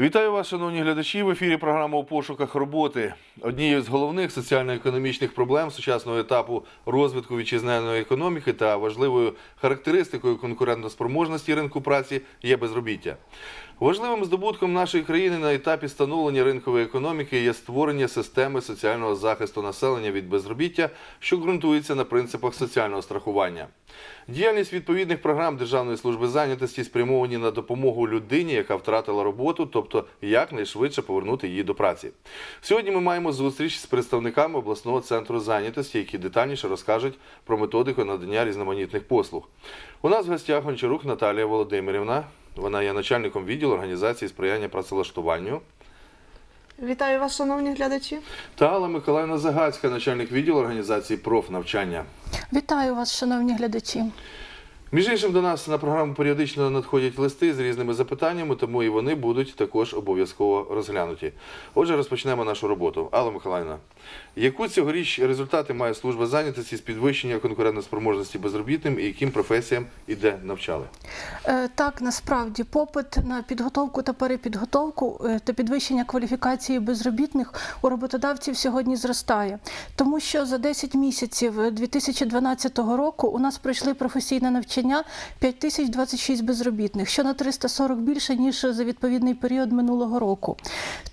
Вітаю вас, шановні глядачі. В ефірі програма у пошуках роботи. Однією з головних соціально-економічних проблем сучасного етапу розвитку вітчизняної економіки та важливою характеристикою конкурентоспроможності ринку праці є безробіття. Важливим здобутком нашої країни на етапі становлення ринкової економіки є створення системи соціального захисту населення від безробіття, що ґрунтується на принципах соціального страхування. Діяльність відповідних програм Державної служби зайнятості спрямовані на допомогу людині, яка втратила роботу, тобто якнайшвидше повернути її до праці. Сьогодні ми маємо зустріч з представниками обласного центру зайнятості, які детальніше розкажуть про методику надання різноманітних послуг. У нас в гостях Гончарук Наталія Володимирівна. Вона є начальником відділу організації сприяння працевлаштуванню. Вітаю вас, шановні глядачі. Та Алла Миколаївна Загацька, начальник відділу організації профнавчання. Вітаю вас, шановні глядачі. Між іншим, до нас на програму періодично надходять листи з різними запитаннями, тому і вони будуть також обов'язково розглянуті. Отже, розпочнемо нашу роботу. Алла Миколаївна, яку цьогоріч результати має служба зайнятості з підвищення конкурентоспроможності безробітним і яким професіям іде навчали? Е, Так, насправді попит на підготовку та перепідготовку е, та підвищення кваліфікації безробітних у роботодавців сьогодні зростає, тому що за 10 місяців 2012 року у нас пройшли професійне навчання 5026 безробітних, що на 340 більше ніж за відповідний період минулого року.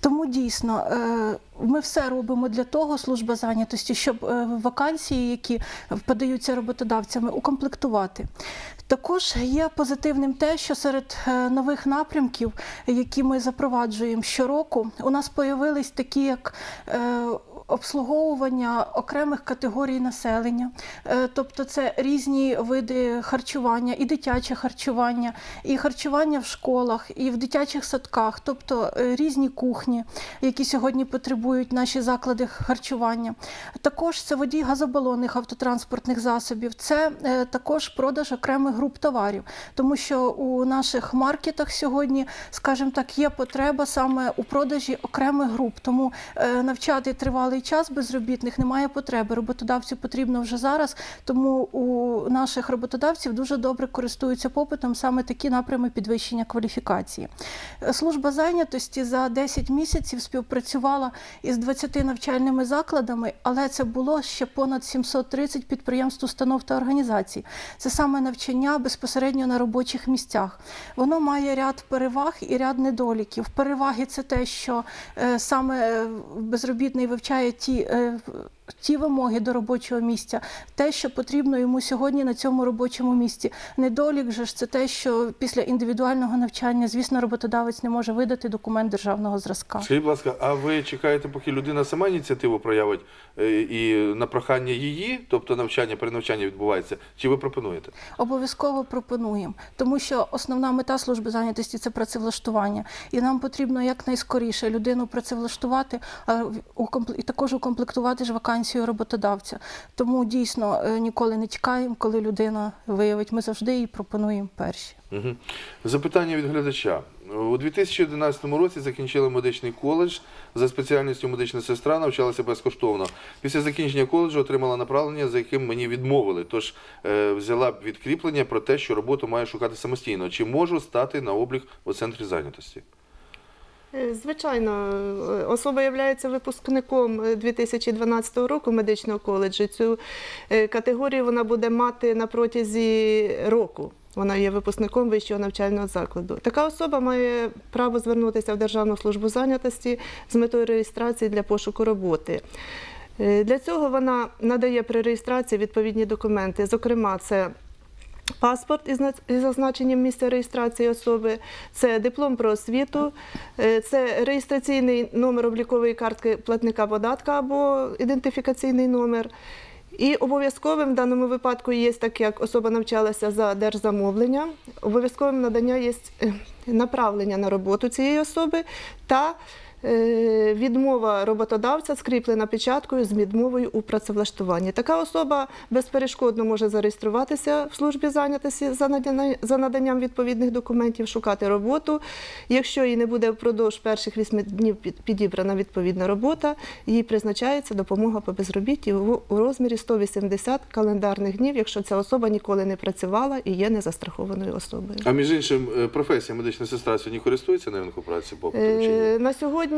Тому дійсно е, ми все робимо для того, служба зайнятості, щоб е, вакансії, які подаються роботодавцями, укомплектувати. Також є позитивним те, що серед е, нових напрямків, які ми запроваджуємо щороку, у нас появились такі, як обслуговування окремих категорій населення, Е, тобто це різні види харчування, і дитяче харчування, і харчування в школах, і в дитячих садках, тобто е, різні кухні, які сьогодні потребують наші заклади харчування. Також це водій газобалонних автотранспортних засобів, це е, також продаж окремих груп товарів, тому що у наших маркетах сьогодні, скажімо так, є потреба саме у продажі окремих груп. Тому навчати тривалий час безробітних немає потреби. Роботодавцю потрібно вже зараз, тому у наших роботодавців дуже добре користуються попитом саме такі напрями підвищення кваліфікації. Служба зайнятості за 10 місяців співпрацювала із 20 навчальними закладами, але це було ще понад 730 підприємств, установ та організацій. Це саме навчання безпосередньо на робочих місцях. Воно має ряд переваг і ряд недоліків. Переваги це те, що е, саме е, безробітний вивчає ті. Ті вимоги до робочого місця, те, що потрібно йому сьогодні на цьому робочому місці. Недолік же ж це те, що після індивідуального навчання, звісно, роботодавець не може видати документ державного зразка. Скажіть, будь ласка, а ви чекаєте, поки людина сама ініціативу проявить е, і на прохання її, тобто навчання, перенавчання відбувається, чи ви пропонуєте? Обов'язково пропонуємо, тому що основна мета служби зайнятості це працевлаштування, і нам потрібно якнайскоріше людину працевлаштувати, а і також укомплектувати ж вакансію роботодавця. Тому дійсно е, ніколи не чекаємо, коли людина виявить. Ми завжди їй пропонуємо перші. Запитання від глядача. У 2011 році закінчили медичний коледж за спеціальністю медична сестра, навчалася безкоштовно. Після закінчення коледжу отримала направлення, за яким мені відмовили. Тож е, взяла б відкріплення про те, що роботу має шукати самостійно. Чи можу стати на облік у центрі зайнятості? Е, Звичайно, е, особа є випускником е, 2012 року медичного коледжу. Цю е, категорію вона буде мати на протязі року. Вона є випускником вищого навчального закладу. Така особа має право звернутися в Державну службу зайнятості з метою реєстрації для пошуку роботи. Е, Для цього вона надає при реєстрації відповідні документи. Зокрема, це Паспорт із зазначенням місця реєстрації особи, це диплом про освіту, е, це реєстраційний номер облікової картки платника податка або ідентифікаційний номер. І обов'язковим в даному випадку є так, як особа навчалася за держзамовлення, обов'язковим надання є е, направлення на роботу цієї особи та відмова роботодавця скріплена печаткою з відмовою у працевлаштуванні. Така особа безперешкодно може зареєструватися в службі зайнятості за наданням відповідних документів, шукати роботу. Якщо їй не буде впродовж перших вісьми днів підібрана відповідна робота, їй призначається допомога по безробітті у розмірі 180 календарних днів, якщо ця особа ніколи не працювала і є незастрахованою особою. А між іншим, е, професія медична сестра сьогодні користується на ринку праці попитом чи ні? Е, На сьогодні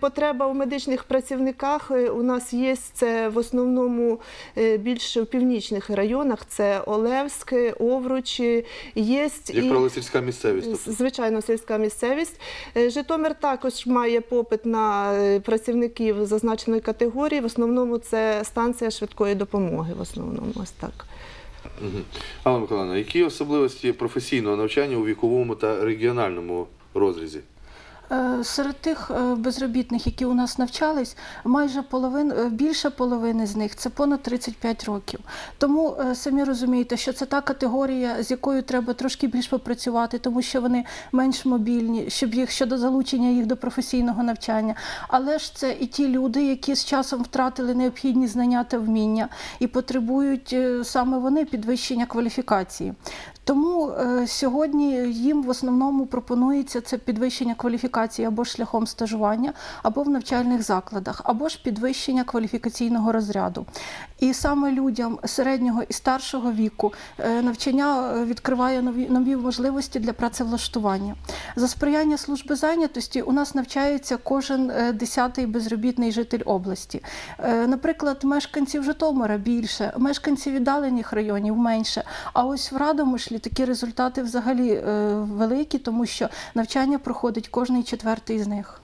потреба в медичних працівниках е, у нас є це в основному е, більше в північних районах. Це Олевськ, Овруч, є Як правило, сільська місцевість. тобто. звичайно сільська місцевість. Е, Житомир також має попит на е, працівників зазначеної категорії. В основному це станція швидкої допомоги. В основному ось так. Мгм. Алла Миколаївна, які особливості професійного навчання у віковому та регіональному розрізі? Е, Серед тих е, безробітних, які у нас навчались, майже половин, е, більше половини з них це понад 35 років. Тому самі розумієте, що це та категорія, з якою треба трошки більш попрацювати, тому що вони менш мобільні, щоб їх щодо залучення їх до професійного навчання. Але ж це і ті люди, які з часом втратили необхідні знання та вміння і потребують саме вони підвищення кваліфікації. Тому е, сьогодні їм в основному пропонується це підвищення кваліфікації або ж шляхом стажування, або в навчальних закладах, або ж підвищення кваліфікаційного розряду. І саме людям середнього і старшого віку е, навчання е, відкриває нові, нові можливості для працевлаштування. За сприяння служби зайнятості у нас навчається кожен е, десятий безробітний житель області. Е, Наприклад, мешканців Житомира більше, мешканців віддалених районів менше. А ось в Радомишлі такі результати взагалі е, великі, тому що навчання проходить кожний четвертий з них.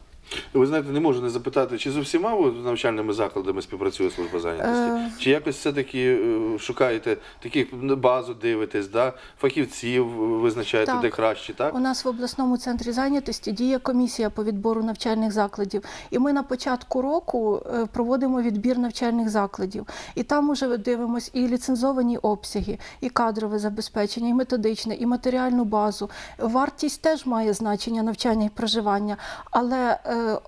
Ви знаєте, не можу не запитати, чи з усіма ви навчальними закладами співпрацює служба зайнятості? Е. Чи якось все-таки е, шукаєте таких базу, дивитесь, да? фахівців визначаєте, Так. де краще, так? У нас в обласному центрі зайнятості діє комісія по відбору навчальних закладів. І ми на початку року е, проводимо відбір навчальних закладів. І там уже дивимось і ліцензовані обсяги, і кадрове забезпечення, і методичне, і матеріальну базу. Вартість теж має значення навчання і проживання, але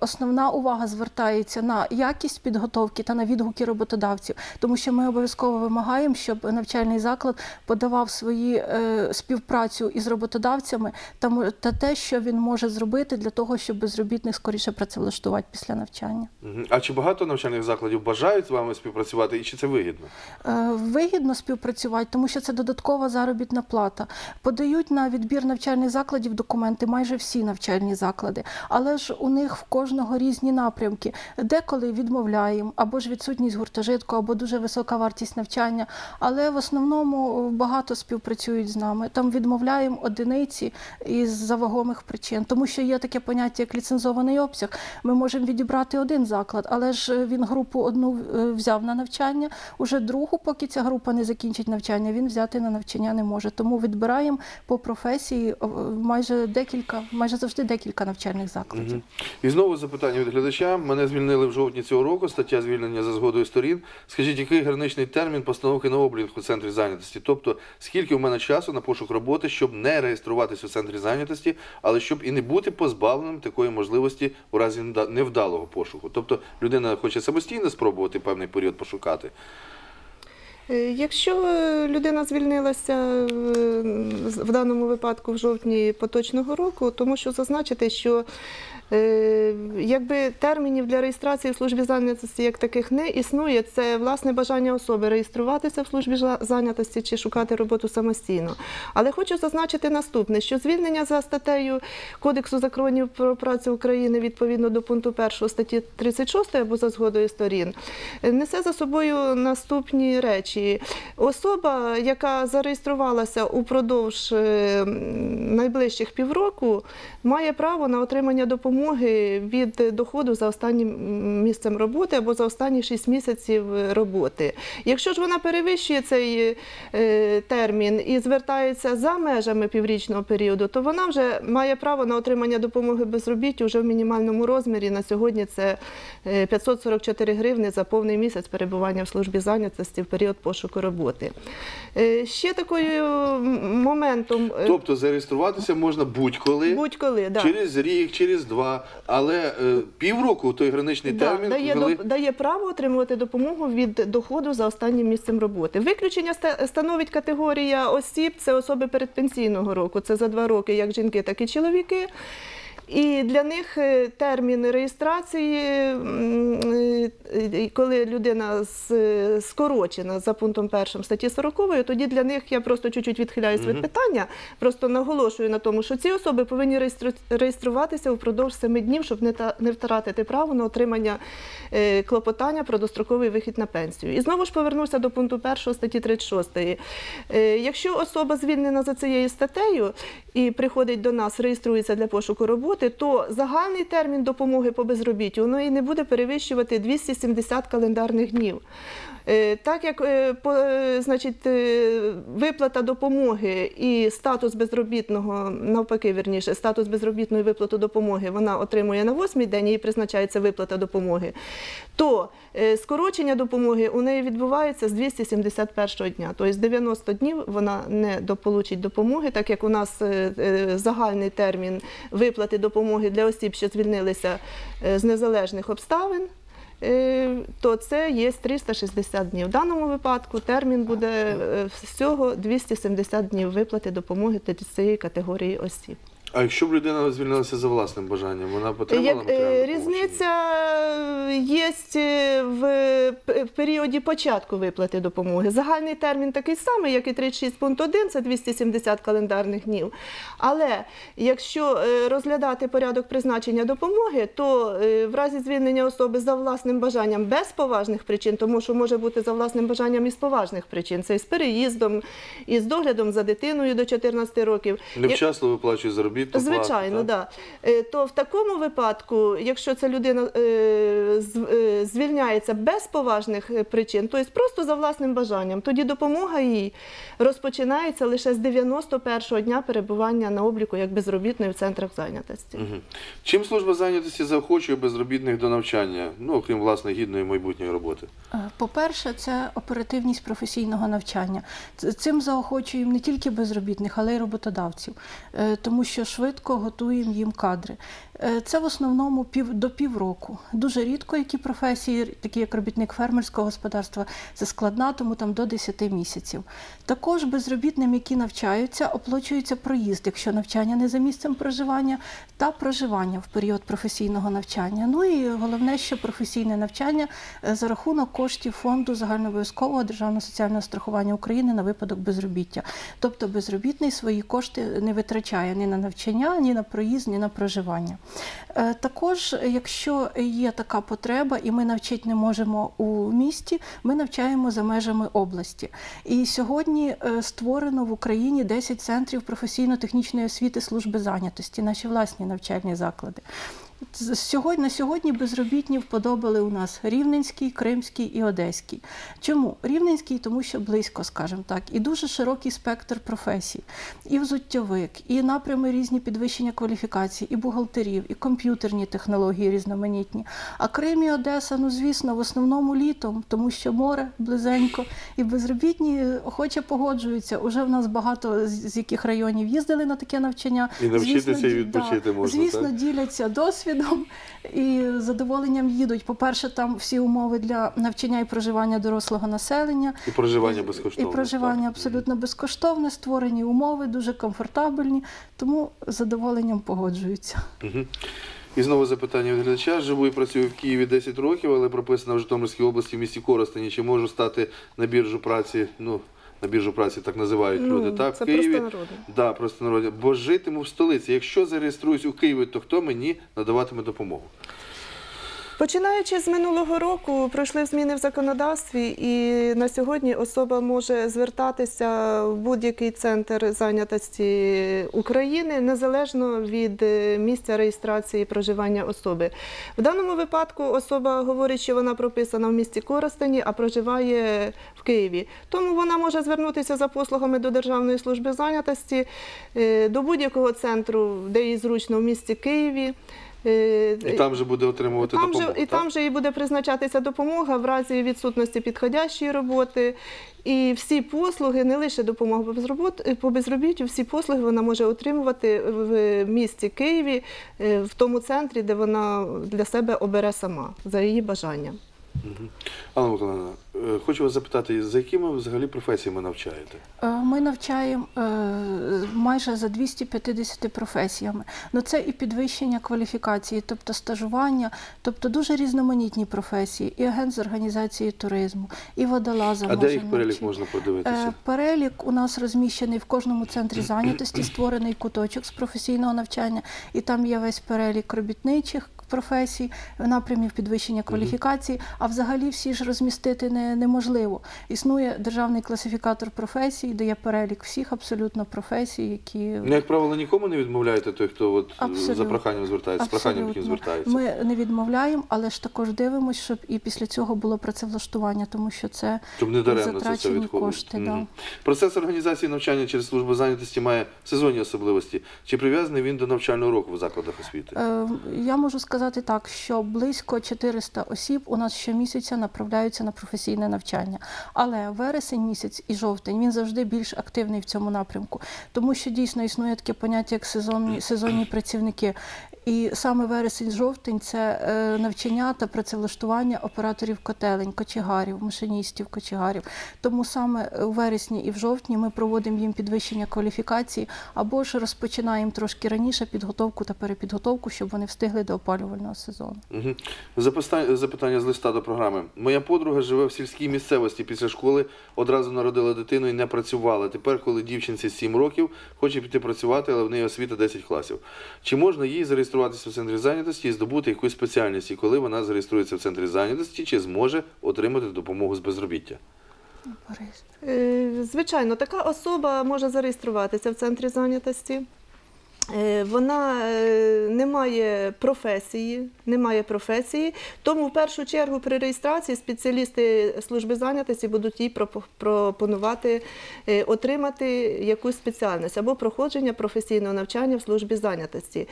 основна увага звертається на якість підготовки та на відгуки роботодавців, тому що ми обов'язково вимагаємо, щоб навчальний заклад подавав свої е, співпрацю із роботодавцями та, та те, що він може зробити для того, щоб безробітних скоріше працевлаштувати після навчання. А чи багато навчальних закладів бажають з вами співпрацювати і чи це вигідно? Е, Вигідно співпрацювати, тому що це додаткова заробітна плата. Подають на відбір навчальних закладів документи майже всі навчальні заклади, але ж у них в кожного різні напрямки. Деколи відмовляємо, або ж відсутність гуртожитку, або дуже висока вартість навчання. Але в основному е, багато співпрацюють з нами. Там відмовляємо одиниці із завагомих причин, тому що є таке поняття як ліцензований обсяг. Ми можемо відібрати один заклад, але ж е, він групу одну е, взяв на навчання, уже другу, поки ця група не закінчить навчання, він взяти на навчання не може. Тому відбираємо по професії майже декілька, майже завжди декілька навчальних закладів. І знову запитання від глядача. Мене звільнили в жовтні цього року. Стаття звільнення за згодою сторін. Скажіть, який граничний термін постановки на облік у центрі зайнятості? Тобто, скільки у мене часу на пошук роботи, щоб не реєструватися у центрі зайнятості, але щоб і не бути позбавленим такої можливості у разі невдалого пошуку? Тобто людина хоче самостійно спробувати певний період пошукати. Е, Якщо е, людина звільнилася е, в даному випадку в жовтні поточного року, то мушу зазначити, що якби термінів для реєстрації в службі зайнятості як таких не існує, це власне бажання особи реєструватися в службі зайнятості чи шукати роботу самостійно. Але хочу зазначити наступне: що звільнення за статтею Кодексу законів про працю України відповідно до пункту 1 статті 36 або за згодою сторін е, несе за собою наступні речі. Особа, яка зареєструвалася упродовж е, найближчих півроку, має право на отримання допомоги від доходу за останнім місцем роботи або за останні 6 місяців е, роботи. Якщо ж вона перевищує цей е, термін і звертається за межами піврічного періоду, то вона вже має право на отримання допомоги безробіттю вже в мінімальному розмірі. На сьогодні це е, 544 гривни за повний місяць перебування в службі зайнятості в період пошуку роботи. Е, Ще такою моментом е, Тобто зареєструватися можна будь-коли. будь-коли да. Через рік, через два, Але е, півроку той граничний Да, термін дає, ввели. дає право отримувати допомогу від доходу за останнім місцем роботи. Виключення ста- становить категорія осіб, це особи передпенсійного року. Це за два роки, як жінки, так і чоловіки. І для них е, термін реєстрації, е, коли людина е, скорочена за пунктом першим статті 40, тоді для них я просто чуть-чуть відхиляюсь від питання, просто наголошую на тому, що ці особи повинні реєструватися впродовж семи днів, щоб не, втратити право на отримання клопотання про достроковий вихід на пенсію. І знову ж повернуся до пункту 1 статті 36. Е, якщо особа звільнена за цією статтею і приходить до нас, реєструється для пошуку роботи, то загальний термін допомоги по безробіттю воно і не буде перевищувати 270 календарних днів. Е, Так як е, е, значить, виплата допомоги і статус безробітного, навпаки, вірніше, статус безробітної виплату допомоги вона отримує на восьмий день, їй призначається виплата допомоги, то скорочення допомоги у неї відбувається з 271 дня. Тобто з 90 днів вона не дополучить допомоги, так як у нас загальний термін виплати допомоги для осіб, що звільнилися з незалежних обставин. Е, то це є 360 днів. В даному випадку термін буде е, всього 270 днів виплати допомоги для цієї категорії осіб. А якщо б людина звільнилася за власним бажанням, вона матеріальну е, ні? різниця є е, в періоді початку виплати допомоги. Загальний термін такий самий, як і 36.1, це 270 календарних днів. Але якщо е, розглядати порядок призначення допомоги, то е, в разі звільнення особи за власним бажанням без поважних причин, тому що може бути за власним бажанням і з поважних причин, це і з переїздом, і з доглядом за дитиною до 14 років. Невчасно виплачує заробітну плату. Звичайно, так? да. Е, То в такому випадку, якщо ця людина е, е, звільняється без поважних причин, тобто просто за власним бажанням, тоді допомога їй розпочинається лише з 91-го дня перебування на обліку як безробітної в центрах зайнятості. Мгм. Чим служба зайнятості заохочує безробітних до навчання, ну окрім власне гідної майбутньої роботи? По-перше, це оперативність професійного навчання. Цим заохочуємо не тільки безробітних, але й роботодавців, тому що швидко готуємо їм кадри. Е, Це в основному пів до півроку. Дуже рідко які професії, такі як робітник фермерського господарства, це складна, тому там до 10 місяців. Також безробітним, які навчаються, оплачується проїзд, якщо навчання не за місцем проживання, та проживання в період професійного навчання. Ну і головне, що професійне навчання е, за рахунок коштів фонду загальнообов'язкового державного соціального страхування України на випадок безробіття. Тобто безробітний свої кошти не витрачає ні на навчання, ні на проїзд, ні на проживання. Е, Також, якщо є така потреба, і ми навчити не можемо у місті, ми навчаємо за межами області. І сьогодні е, створено в Україні 10 центрів професійно-технічної освіти служби зайнятості, наші власні навчальні заклади. Сьогодні, на сьогодні безробітні вподобали у нас Рівненський, Кримський і Одеський. Чому? Рівненський, тому що близько, скажімо так, і дуже широкий спектр професій. І взуттєвик, і напрями різні підвищення кваліфікації, і бухгалтерів, і комп'ютерні технології різноманітні. А Крим і Одеса, ну звісно, в основному літом, тому що море близенько, і безробітні охоче погоджуються. Уже в нас багато з яких районів їздили на таке навчання. І навчитися, і ді- відпочити можна, Звісно, так? діляться досвідом і задоволенням їдуть. По-перше, там всі умови для навчання і проживання дорослого населення. І проживання безкоштовне. І проживання так. абсолютно безкоштовне, створені умови дуже комфортабельні, тому з задоволенням погоджуються. І знову запитання від глядача. Живу і працюю в Києві 10 років, але прописана в Житомирській області в місті Коростені. Чи можу стати на біржу праці? Ну, на біржу праці так називають Ну, люди. Так, це в Києві. Да, просто народі. Бо житиму в столиці. Якщо зареєструюсь у Києві, то хто мені надаватиме допомогу? Починаючи з минулого року, пройшли зміни в законодавстві, і на сьогодні особа може звертатися в будь-який центр зайнятості України незалежно від е, місця реєстрації проживання особи. В даному випадку особа говорить, що вона прописана в місті Коростені, а проживає в Києві. Тому вона може звернутися за послугами до Державної служби зайнятості, е, до будь-якого центру, де їй зручно в місті Києві. Е, І там же буде отримувати там допомогу. же, і так? там же і буде призначатися допомога в разі відсутності підходящої роботи. І всі послуги, не лише допомога по безробот- по безробіттю, всі послуги вона може отримувати в місті Києві, е, в тому центрі, де вона для себе обере сама за її бажанням. Алла Миколаївна, е, хочу вас запитати, за якими взагалі професіями навчаєте? Е, Ми навчаємо е, майже за 250 професіями. Ну це і підвищення кваліфікації, тобто стажування, тобто дуже різноманітні професії, і агент з організації туризму, і водолаза. А де їх перелік навчити. можна подивитися? Перелік у нас розміщений в кожному центрі зайнятості, створений куточок з професійного навчання, і там є весь перелік робітничих професій, напрямів підвищення кваліфікації. А взагалі всі ж розмістити не, неможливо. Існує державний класифікатор професій, де є перелік всіх абсолютно професій, які Ну, як правило, нікому не відмовляєте той, хто от, е, за проханням звертається, з проханням яким звертається. Ми не відмовляємо, але ж також дивимося, щоб і після цього було працевлаштування, тому що це Щоб не даремно це все кошти. Да. Процес організації навчання через службу зайнятості має сезонні особливості. Чи прив'язаний він до навчального року в закладах освіти? Е, Я можу сказати так, що близько 400 осіб у нас щомісяця направляються на професійне навчання. Але вересень місяць і жовтень він завжди більш активний в цьому напрямку, тому що дійсно існує таке поняття як сезонні, сезонні працівники. І саме вересень-жовтень це е, навчання та працевлаштування операторів котелень, кочегарів, машиністів, кочегарів. Тому саме у вересні і в жовтні ми проводимо їм підвищення кваліфікації або ж розпочинаємо трошки раніше підготовку та перепідготовку, щоб вони встигли до опалювального сезону. Запитання з листа до програми. Моя подруга живе в сільській місцевості після школи, одразу народила дитину і не працювала. Тепер, коли дівчинці 7 років, хоче піти працювати, але в неї освіта 10 класів. Чи можна їй зареєструватися в центрі зайнятості і здобути якусь спеціальність? І коли вона зареєструється в центрі зайнятості, чи зможе отримати допомогу з безробіття? Е, Звичайно, така особа може зареєструватися в центрі зайнятості. Е, Вона е, не має професії, не має професії, тому в першу чергу при реєстрації спеціалісти служби зайнятості будуть їй пропонувати е, отримати якусь спеціальність або проходження професійного навчання в службі зайнятості.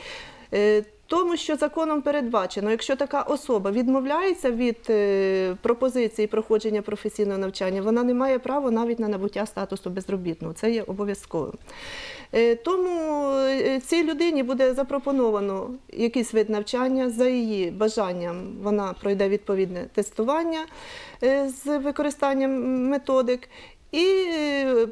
Тому що законом передбачено, якщо така особа відмовляється від е, пропозиції проходження професійного навчання, вона не має права навіть на набуття статусу безробітного. Це є обов'язковим. Е, Тому е, цій людині буде запропоновано якийсь вид навчання за її бажанням. Вона пройде відповідне тестування з використанням методик. І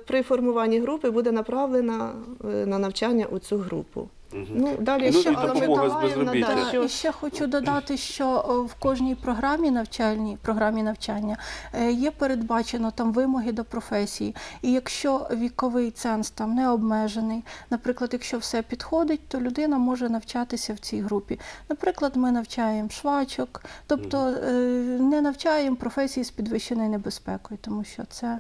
при формуванні групи буде направлена на навчання у цю групу. Ну, далі Ну, ще і Алла допомога з Миколаївна, безробіття. да, що І ще хочу додати, що о, в кожній програмі навчальній програмі навчання е, є передбачено там вимоги до професії. І якщо віковий ценз там не обмежений, наприклад, якщо все підходить, то людина може навчатися в цій групі. Наприклад, ми навчаємо швачок, тобто е, не навчаємо професії з підвищеною небезпекою, тому що це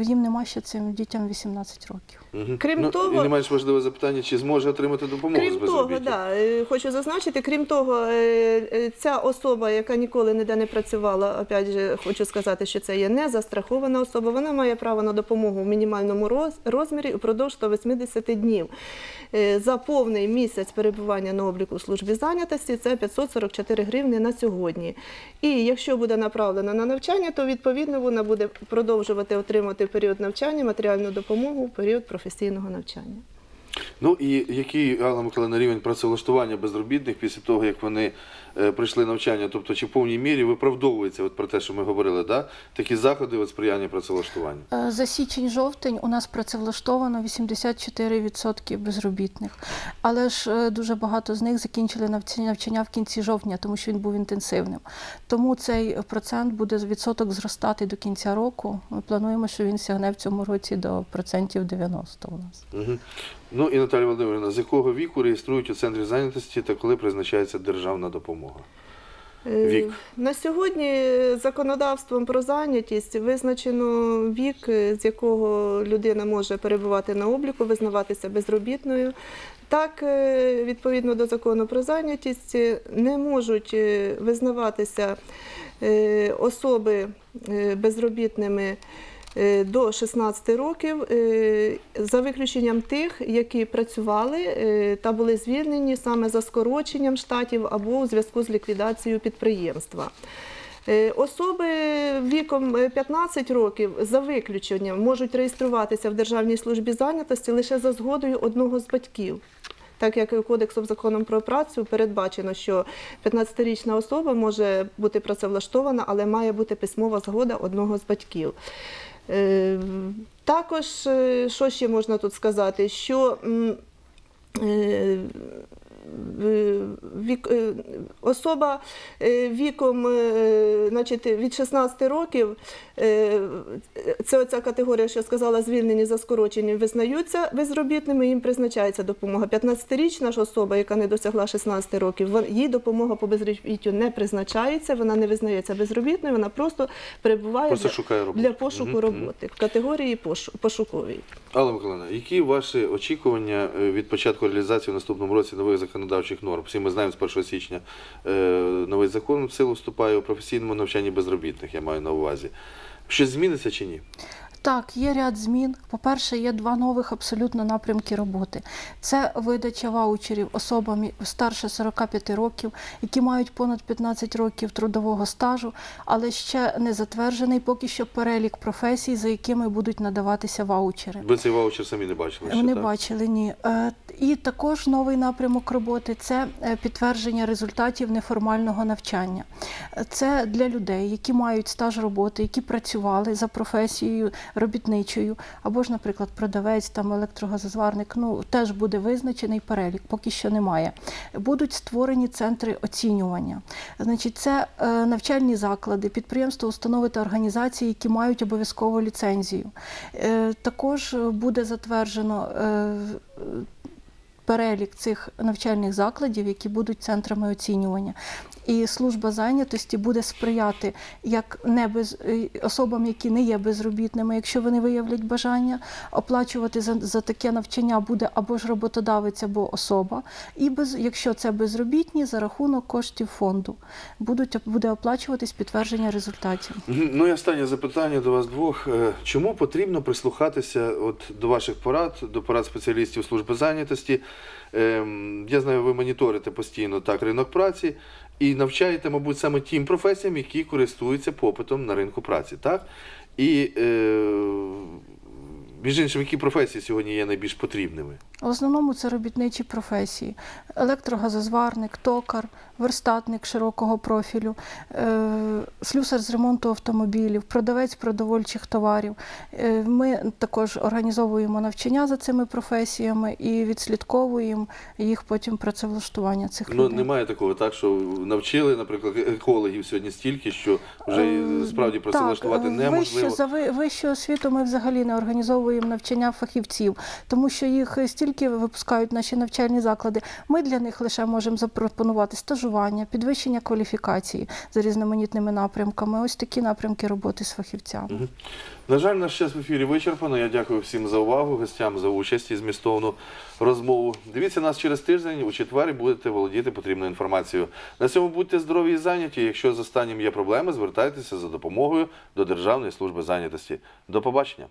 їм нема ще цим дітям 18 років. Мгм. Крім ну, того- і не менш важливе запитання, чи зможе отримати допомогу з Крім того, безробіття? да, е, хочу зазначити, крім того, е, е, ця особа, яка ніколи ніде не працювала, опять же, хочу сказати, що це є не застрахована особа, вона має право на допомогу в мінімальному розмірі упродовж 180 днів. За повний місяць перебування на обліку в службі зайнятості це 544 гривні на сьогодні. І якщо буде направлена на навчання, то відповідно вона буде продовжувати отримати період навчання матеріальну допомогу в період професійного навчання. Ну і який Алла Миколаївна, рівень працевлаштування безробітних після того, як вони е, пройшли навчання? Тобто, чи в повній мірі виправдовується от про те, що ми говорили, да? такі заходи от сприяння працевлаштуванню? Е, За січень-жовтень у нас працевлаштовано 84% безробітних, але ж е, дуже багато з них закінчили навчання в кінці жовтня, тому що він був інтенсивним. Тому цей процент буде відсоток зростати до кінця року. Ми плануємо, що він сягне в цьому році до процентів 90 у нас. Угу. Ну і Наталія Володимирівна, з якого віку реєструють у центрі зайнятості та коли призначається державна допомога? Е, Вік. На сьогодні законодавством про зайнятість визначено вік, е, з якого людина може перебувати на обліку, визнаватися безробітною. Так, е, відповідно до закону про зайнятість, не можуть визнаватися особи безробітними до 16 років, е, за виключенням тих, які працювали е, та були звільнені саме за скороченням штатів або у зв'язку з ліквідацією підприємства. Е, Особи віком е, 15 років за виключенням можуть реєструватися в Державній службі зайнятості лише за згодою одного з батьків. Так як Кодексом законом про працю передбачено, що 15-річна особа може бути працевлаштована, але має бути письмова згода одного з батьків. Е, Також, е, що ще можна тут сказати, що е, вік, е, особа е, віком е, значить, від 16 років, це оця категорія, що я сказала, звільнені за скороченням, визнаються безробітними, їм призначається допомога. 15-річна ж особа, яка не досягла 16 років, їй допомога по безробіттю не призначається, вона не визнається безробітною, вона просто перебуває Просто для, для пошуку мгм. роботи в категорії пошу- пошуковій. Алла Миколаївна, які ваші очікування від початку реалізації в наступному році нових законодавчих норм? Ми знаємо, з 1 січня е, новий закон в силу вступає у професійному навчанні безробітних, я маю на увазі. Щось зміниться чи ні? Так, є ряд змін. По-перше, є два нових абсолютно напрямки роботи. Це видача ваучерів особам старше 45 років, які мають понад 15 років трудового стажу, але ще не затверджений поки що перелік професій, за якими будуть надаватися ваучери. Ви цей ваучер самі не бачили? ще, Не так? бачили, ні. Е, І також новий напрямок роботи це е, підтвердження результатів неформального навчання. Це для людей, які мають стаж роботи, які працювали за професією робітничою, або ж, наприклад, продавець, там електрогазозварник. Ну теж буде визначений перелік, поки що немає. Будуть створені центри оцінювання. Значить, це е, навчальні заклади, підприємства, установи та організації, які мають обов'язкову ліцензію. Е, Також буде затверджено е, перелік цих навчальних закладів, які будуть центрами оцінювання. І служба зайнятості буде сприяти як не без е, особам, які не є безробітними, якщо вони виявлять бажання, оплачувати за, за таке навчання буде або ж роботодавець, або особа, і без, якщо це безробітні, за рахунок коштів фонду будуть буде оплачуватись підтвердження результатів. Ну і останнє запитання до вас двох. Е, Чому потрібно прислухатися от до ваших порад, до порад спеціалістів служби зайнятості? Ем, Я знаю, ви моніторите постійно так ринок праці і навчаєте, мабуть, саме тим професіям, які користуються попитом на ринку праці, так? І е, між іншим, які професії сьогодні є найбільш потрібними? В основному це робітничі професії: електрогазозварник, токар, верстатник широкого профілю, е, слюсар з ремонту автомобілів, продавець продовольчих товарів. Е, Ми також організовуємо навчання за цими професіями і відслідковуємо їх потім працевлаштування цих Ну, людей. немає такого, так, що навчили, наприклад, екологів сьогодні стільки, що вже Е, справді працевлаштувати так, неможливо. Вищу, за ви- вищу освіту ми взагалі не організовуємо навчання фахівців, тому що їх стільки випускають наші навчальні заклади. Ми для них лише можемо запропонувати стажування, підвищення кваліфікації за різноманітними напрямками. Ось такі напрямки роботи з фахівцями. На жаль, наш час в ефірі вичерпано. Я дякую всім за увагу, гостям за участь і змістовну розмову. Дивіться нас через тиждень у четвер будете володіти потрібною інформацією. На цьому будьте здорові і зайняті. Якщо з останнім є проблеми, звертайтеся за допомогою до Державної служби зайнятості. До побачення.